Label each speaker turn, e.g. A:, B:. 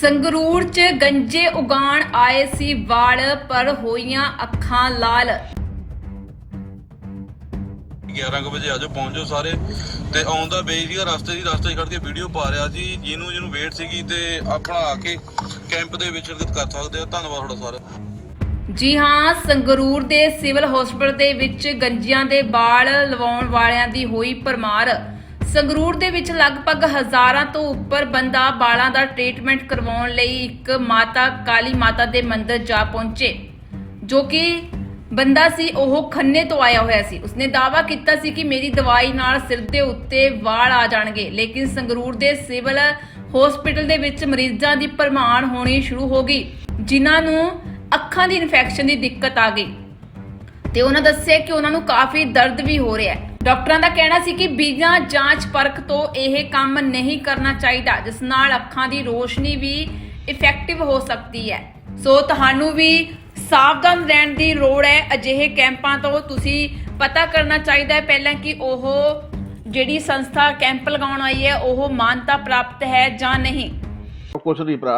A: ਸੰਗਰੂਰ 'ਚ ਗੰਜੇ ਉਗਾਣ ਆਏ ਸੀ ਵਾਲ ਪਰ ਹੋਈਆਂ ਅੱਖਾਂ ਲਾਲ।
B: 11 ਕੁ ਵਜੇ ਆਜੋ ਪਹੁੰਚੋ ਸਾਰੇ। ਤੇ ਆਉਂਦਾ ਬਈ ਸੀਗਾ ਰਸਤੇ ਦੀ ਰਸਤੇ 'ਚ ਖੜ ਕੇ ਵੀਡੀਓ ਪਾ ਰਿਹਾ ਸੀ। ਜਿਹਨੂੰ ਜਿਹਨੂੰ ਵੇਟ ਸੀਗੀ ਤੇ ਆਪਣਾ ਆ ਕੇ ਕੈਂਪ ਦੇ ਵਿੱਚ ਸ਼ਿਰਕਤ ਕਰ ਸਕਦੇ ਆ। ਧੰਨਵਾਦ ਤੁਹਾਡਾ ਸਾਰਾ
A: ਜੀ ਹਾਂ ਸੰਗਰੂਰ ਦੇ ਸਿਵਲ ਹਸਪਤਾਲ ਦੇ ਵਿੱਚ ਗੰਜਿਆਂ ਦੇ ਵਾਲ ਲਵਾਉਣ ਵਾਲਿਆਂ ਦੀ ਹੋਈ ਪਰਮਾਰ ਸੰਗਰੂਰ ਦੇ ਵਿੱਚ ਲਗਭਗ ਹਜ਼ਾਰਾਂ ਤੋਂ ਉੱਪਰ ਬੰਦਾ ਵਾਲਾਂ ਦਾ ਟ੍ਰੀਟਮੈਂਟ ਕਰਵਾਉਣ ਲਈ ਇੱਕ ਮਾਤਾ, ਕਾਲੀ ਮਾਤਾ ਦੇ ਮੰਦਿਰ ਜਾ ਪਹੁੰਚੇ, ਜੋ ਕਿ ਬੰਦਾ ਸੀ, ਉਹ ਖੰਨੇ ਤੋਂ ਆਇਆ ਹੋਇਆ ਸੀ। ਉਸਨੇ ਦਾਅਵਾ ਕੀਤਾ ਸੀ ਕਿ ਮੇਰੀ ਦਵਾਈ ਨਾਲ ਸਿਰ ਦੇ ਉੱਤੇ ਵਾਲ ਆ ਜਾਣਗੇ, ਲੇਕਿਨ ਸੰਗਰੂਰ ਦੇ ਸਿਵਲ ਹਸਪੀਟਲ ਦੇ ਵਿੱਚ ਮਰੀਜ਼ਾਂ ਦੀ ਭਰਮਾਰ ਹੋਣੀ ਸ਼ੁਰੂ ਹੋ ਗਈ, ਜਿਨ੍ਹਾਂ ਨੂੰ ਅੱਖਾਂ ਦੀ ਇਨਫੈਕਸ਼ਨ ਦੀ ਦਿੱਕਤ ਆ ਗਈ। ਤੇ ਉਹਨਾਂ ਦੱਸਿਆ ਕਿ ਉਹਨਾਂ ਨੂੰ ਕਾਫੀ ਦਰਦ ਵੀ ਹੋ ਰਿਹਾ ਹੈ। ਡਾਕਟਰਾਂ ਦਾ ਕਹਿਣਾ ਸੀ ਕਿ ਬਿਨਾਂ ਜਾਂਚ ਪਰਖ ਤੋਂ ਇਹ ਕੰਮ ਨਹੀਂ ਕਰਨਾ ਚਾਹੀਦਾ, ਜਿਸ ਨਾਲ ਅੱਖਾਂ ਦੀ ਰੋਸ਼ਨੀ ਵੀ ਇਫੈਕਟਿਵ ਹੋ ਸਕਦੀ ਹੈ। ਸੋ ਤੁਹਾਨੂੰ ਵੀ ਸਾਵਧਾਨ ਰਹਿਣ ਦੀ ਲੋੜ ਹੈ। ਅਜਿਹੇ ਕੈਂਪਾਂ ਤੋਂ ਤੁਸੀਂ ਪਤਾ ਕਰਨਾ ਚਾਹੀਦਾ ਹੈ ਪਹਿਲਾਂ ਕਿ ਉਹ ਜਿਹੜੀ ਸੰਸਥਾ ਕੈਂਪ ਲਗਾਉਣ ਆਈ ਹੈ, ਉਹ ਮਾਨਤਾ ਪ੍ਰਾਪਤ ਹੈ ਜਾਂ ਨਹੀਂ।
C: ਕੁਛ ਨਹੀਂ ਭਰਾ